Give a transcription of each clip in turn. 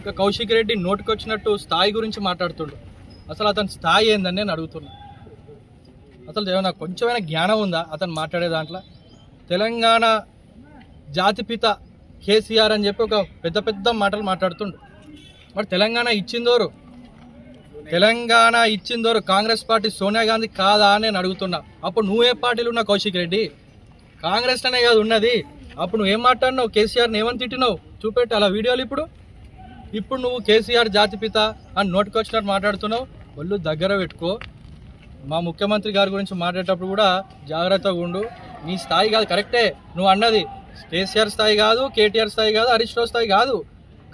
ఇక కౌశిక్ రెడ్డి నోటికొచ్చినట్టు స్థాయి గురించి మాట్లాడుతుండు. అసలు అతని స్థాయి ఏందని నేను అడుగుతున్నా. అసలు ఏమైనా కొంచెమైనా జ్ఞానం ఉందా అతను మాట్లాడే దాంట్లో? తెలంగాణ జాతిపిత కేసీఆర్ అని చెప్పి ఒక పెద్ద పెద్ద మాటలు మాట్లాడుతుండు. మరి తెలంగాణ ఇచ్చిందోరు? తెలంగాణ ఇచ్చిందోరు కాంగ్రెస్ పార్టీ సోనియా గాంధీ కాదా అని నేను అడుగుతున్నా. అప్పుడు నువ్వే పార్టీలు ఉన్నావు కౌశిక్ రెడ్డి? కాంగ్రెస్ అనే కాదు ఉన్నది. అప్పుడు నువ్వేం మాట్లాడినావు? కేసీఆర్ని ఏమని తిట్టినావు? చూపెట్టి అలా వీడియోలు ఇప్పుడు. ఇప్పుడు నువ్వు కేసీఆర్ జాతిపిత అని నోటికొచ్చినట్టు మాట్లాడుతున్నావు ఒళ్ళు దగ్గర పెట్టుకో. మా ముఖ్యమంత్రి గారి గురించి మాట్లాడేటప్పుడు కూడా జాగ్రత్తగా ఉండు. నీ స్థాయి కాదు కరెక్టే. నువ్వు అన్నది కేసీఆర్ స్థాయి కాదు కేటీఆర్ స్థాయి కాదు హరీష్ రావు స్థాయి కాదు.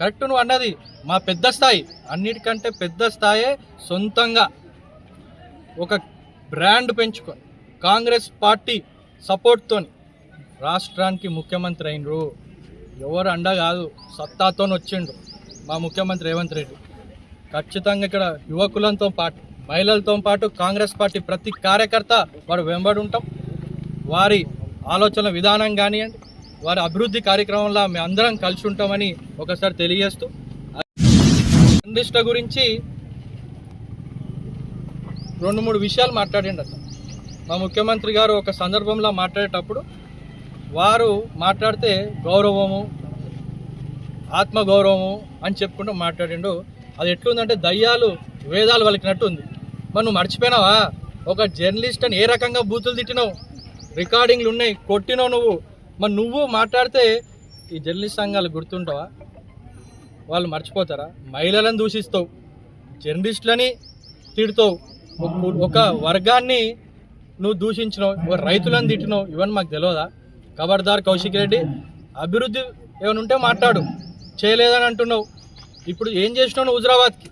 కరెక్ట్ నువ్వు అన్నది. మా పెద్ద స్థాయి అన్నిటికంటే పెద్ద స్థాయే సొంతంగా. ఒక బ్రాండ్ పెంచుకొని కాంగ్రెస్ పార్టీ సపోర్ట్తో రాష్ట్రానికి ముఖ్యమంత్రి అయినరు. ఎవరు అండ కాదు సత్తాతో వచ్చిండు మా ముఖ్యమంత్రి రేవంత్ రెడ్డి. ఖచ్చితంగా ఇక్కడ యువకులతో పాటు మహిళలతో పాటు కాంగ్రెస్ పార్టీ ప్రతి కార్యకర్త వారు వెంబడి ఉంటాం. వారి ఆలోచన విధానం కానివ్వండి వారి అభివృద్ధి కార్యక్రమంలో మేము అందరం కలిసి ఉంటామని ఒకసారి తెలియజేస్తూ సందిష్ట గురించి రెండు మూడు విషయాలు మాట్లాడండి అతను మా ముఖ్యమంత్రి గారు ఒక సందర్భంలో మాట్లాడేటప్పుడు వారు మాట్లాడితే గౌరవము ఆత్మగౌరవము అని చెప్పుకుంటూ మాట్లాడిండు. అది ఎట్లుందంటే దయ్యాలు వేదాలు వలికినట్టు ఉంది మరి నువ్వు మర్చిపోయినావా? ఒక జర్నలిస్ట్ అని ఏ రకంగా బూతులు తిట్టినావు? రికార్డింగ్లు ఉన్నాయి కొట్టినావు నువ్వు. మరి నువ్వు మాట్లాడితే ఈ జర్నలిస్ట్ సంఘాలు గుర్తుంటావా? వాళ్ళు మర్చిపోతారా? మహిళలను దూషిస్తావు జర్నలిస్టులని తిడుతావు. ఒక- వర్గాన్ని నువ్వు దూషించినావు రైతులను తిట్టినావు. ఇవన్నీ మాకు తెలియదా ఖబర్దార్ కౌశిక్ రెడ్డి అభివృద్ధి ఏమైనా ఉంటే మాట్లాడు. చేయలేదని అంటున్నావు. ఇప్పుడు ఏం చేసినావు హుజరాబాద్కి?